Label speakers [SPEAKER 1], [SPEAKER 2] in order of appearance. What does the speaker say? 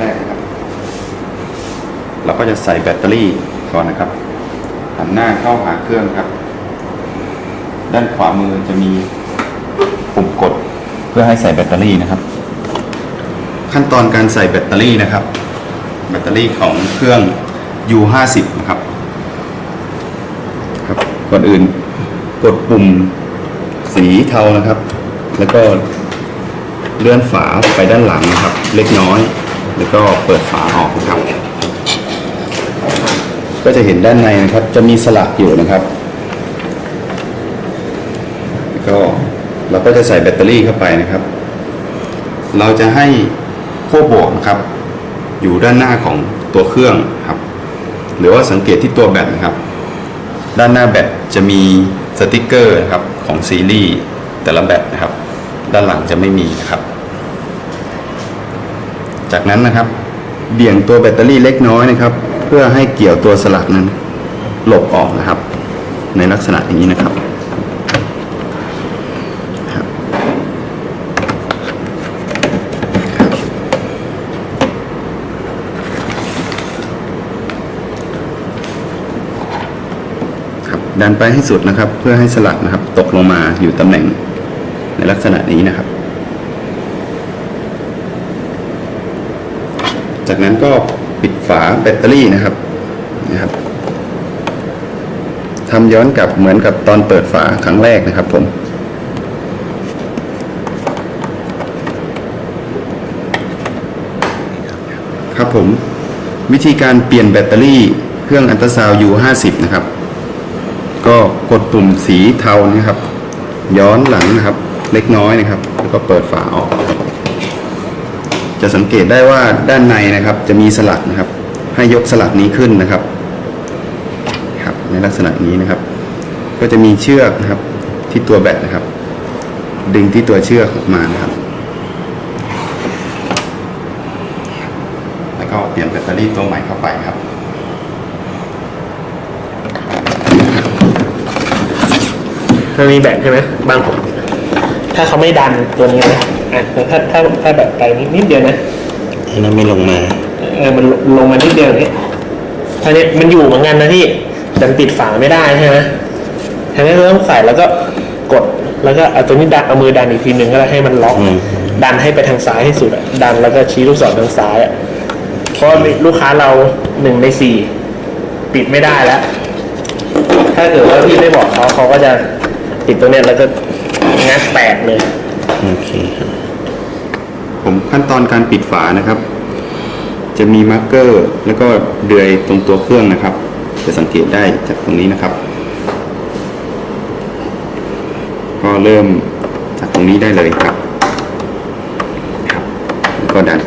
[SPEAKER 1] แรกนะครับ เราก็จะใส่แบตเตอรี่ก่อนนะครับ หันหน้าเข้าหาเครื่องครับ ด้านขวามือจะมีปุ่มกดเพื่อให้ใส่แบตเตอรี่นะครับ ขั้นตอนการใส่แบตเตอรี่นะครับ แบตเตอรี่ของเครื่อง U50 นะครับครับก่อนอื่นกดปุ่มสีเทานะครับ แล้วก็เลื่อนฝาไปด้านหลังนะครับ เล็กน้อย แล้วก็เปิดฝาออกนะครับ ก็จะเห็นด้านในนะครับ จะมีสลักอยู่นะครับแล้วก็เราก็จะใส่แบตเตอรี่เข้าไปนะครับ เราจะให้ขั้วบวกนะครับ อยู่ด้านหน้าของตัวเครื่องครับ หรือว่าสังเกตที่ตัวแบตนะครับ ด้านหน้าแบตจะมีสติกเกอร์นะครับของซีรีส์แต่ละแบตนะครับ ด้านหลังจะไม่มีนะครับ จากนั้นนะครับ เบี่ยงตัวแบตเตอรี่เล็กน้อยนะครับ เพื่อให้เกี่ยวตัวสลักนั้นหลบออกนะครับ ในลักษณะอย่างนี้นะครับครับดันไปให้สุดนะครับ เพื่อให้สลักนะครับ ตกลงมาอยู่ตำแหน่งในลักษณะนี้นะครับ จากนั้นก็ปิดฝาแบตเตอรี่นะครับนะครับทำย้อนกลับเหมือนกับตอนเปิดฝาครั้งแรกนะครับผมครับผมวิธีการเปลี่ยนแบตเตอรี่เครื่องอันตราซาวด์ U50 นะครับ ก็กดปุ่มสีเทานะครับ ย้อนหลังนะครับ เล็กน้อยนะครับ แล้วก็เปิดฝาออก จะสังเกตได้ว่าด้านในนะครับจะมีสลักนะครับ ให้ยกสลักนี้ขึ้นนะครับครับ ในลักษณะนี้นะครับ ก็จะมีเชือกนะครับที่ตัวแบตนะครับ ดึงที่ตัวเชือกออกมานะครับ แล้วก็เปลี่ยนแบตเตอรี่ตัวใหม่เข้าไปครับ
[SPEAKER 2] มันมีแบตใช่ไหมบางผมถ้าเขาไม่ดันตัวนี้นะ อะถ้าถ้าถ้าแบบไปนิดนิดเดียวนะ
[SPEAKER 3] อันนั้นไม่ลงมา
[SPEAKER 2] เออมันลลงมานิดเดียวนี่ท่านี้มันอยู่เหมือนกันนะที่ดันปิดฝาไม่ได้ใช่ไหมทีนี้เราต้องใส่แล้วก็กดแล้วก็เอาตัวนี้ดันเอามือดันอีกทีหนึ่งก็ได้ให้มันล็อก
[SPEAKER 3] อืม
[SPEAKER 2] ดันให้ไปทางซ้ายให้สุดอะดันแล้วก็ชี้ลูกศรทางซ้ายอะเพราะลูกค้าเราหนึ่งในสี่ปิดไม่ได้แล้ว ถ้าเกิดว่าพี่ไม่บอกเขาเขาก็จะปิดตัวเนี้ยแล้วก็งัดแตกเลย
[SPEAKER 3] โอเคครับ
[SPEAKER 1] ผมขั้นตอนการปิดฝานะครับ จะมีมาร์กเกอร์ แล้วก็เดือยตรงตัวเครื่องนะครับ จะสังเกตได้จากตรงนี้นะครับ ก็เริ่มจากตรงนี้ได้เลยครับ ครับแล้วก็ดัน